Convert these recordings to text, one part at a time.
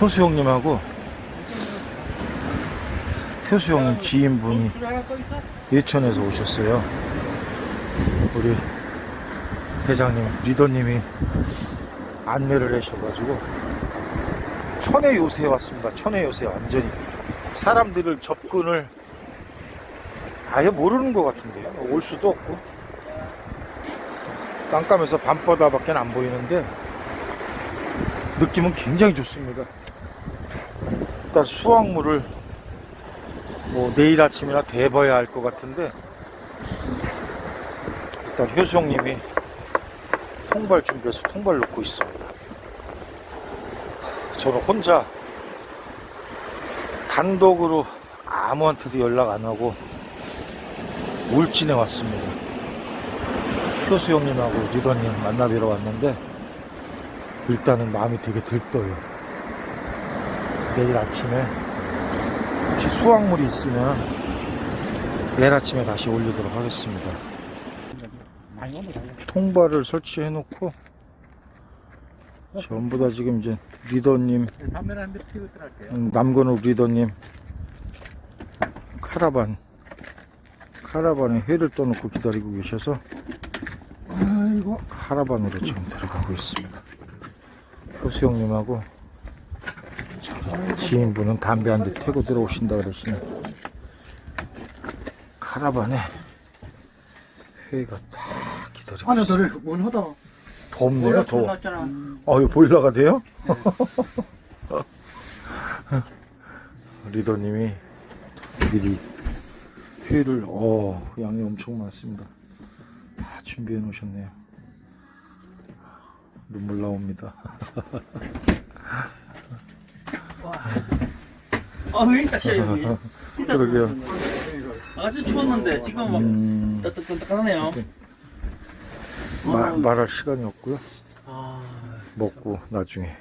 효수 형님하고 효수 형님 지인분이 예천에서 오셨어요. 우리 대장님, 리더님이 안내를 하셔가지고 천혜 요새에 왔습니다. 천혜 요새 완전히 사람들을 접근을 아예 모르는 것 같은데요. 올 수도 없고 깜깜해서 밤바다밖에 안 보이는데 느낌은 굉장히 좋습니다. 일단 수확물을 뭐 내일 아침이나 대봐야 할 것 같은데 일단 효수 형님이 통발 준비해서 통발 넣고 있습니다. 저는 혼자 단독으로 아무한테도 연락 안 하고 울진에 왔습니다. 효수 형님하고 리더님 만나뵈러 왔는데 일단은 마음이 되게 들떠요. 내일 아침에 혹시 수확물이 있으면 내일 아침에 다시 올리도록 하겠습니다. 통발을 설치해 놓고 전부 다 지금 이제 리더님 남건욱 리더님 카라반 카라반에 회를 떠놓고 기다리고 계셔서 아이고. 카라반으로 지금 들어가고 있습니다. 효수 형님하고 저기 지인분은 담배 한 대 태고 들어오신다 그러시네. 카라반에 회가 딱 기다리고 안에 있어요. 들어 문 하다. 덥네요, 더워. 났잖아. 어, 이거 보일러가 돼요? 리더님이 미리 회를, 어, 양이 엄청 많습니다. 다 준비해 놓으셨네요. 눈물 나옵니다. 아, 여기 있다, 씨, 여기. 그러게요. 아주 추웠는데, 지금 막 음, 따뜻따뜻하네요. 마- 말할 시간이 없고요. 아, 먹고 나중에.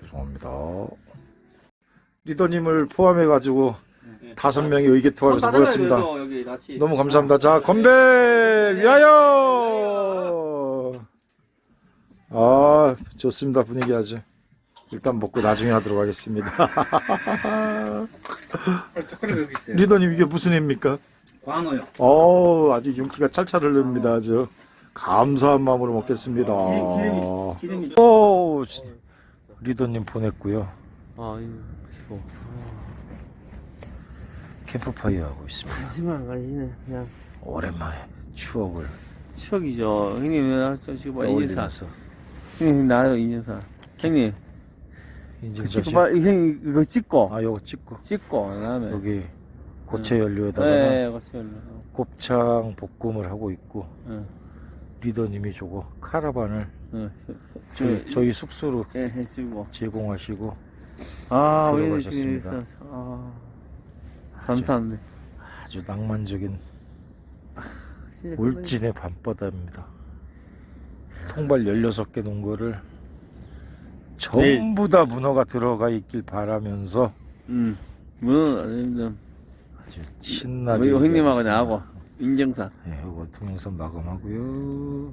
죄송합니다. 리더님을 포함해 가지고 다섯 명이 의기 투합해서 모였습니다. 여기 같이. 너무 감사합니다. 자, 건배 위하여! 아, 좋습니다. 분위기 아주. 일단 먹고 나중에 하도록 하겠습니다. 초콜릿 여기 있어요. 리더님, 이게 무슨 회입니까? 광어요. 어 아주 윤기가 찰찰 흐릅니다. 아주. 감사한 마음으로 먹겠습니다. 기름이, 기름이. 오, 리더님 보냈고요. 아, 이거. 캠프파이어 하고 있습니다. 안 가시네. 그냥 오랜만에 추억을 추억이죠. 형님, 나 지금 뭐 인연사. 떠올리면서. 형님, 나요, 인연사. 형님, 인증 찍고. 빨리, 형님, 이거 찍고, 아, 요거 찍고. 찍고, 그 다음에. 여기 고체 연료에다가 네, 같이 곱창 볶음을 하고 있고 응, 리더님이 저거 카라반을 응. 저희, 저희 숙소로 예, 해주고. 제공하시고 아, 왜 들어가셨습니다. 있어. 아, 감사합니다. 아주 낭만적인 진짜 울진의 밤바다입니다. 통발 16개 놓은 거를 전부 다 문어가 들어가 있길 바라면서 음, 문은 아닙니다. 아주 신나게 우리 형님하고 얘기하겠습니다. 나하고 인정사. 네, 이거 동영상 마감하고요.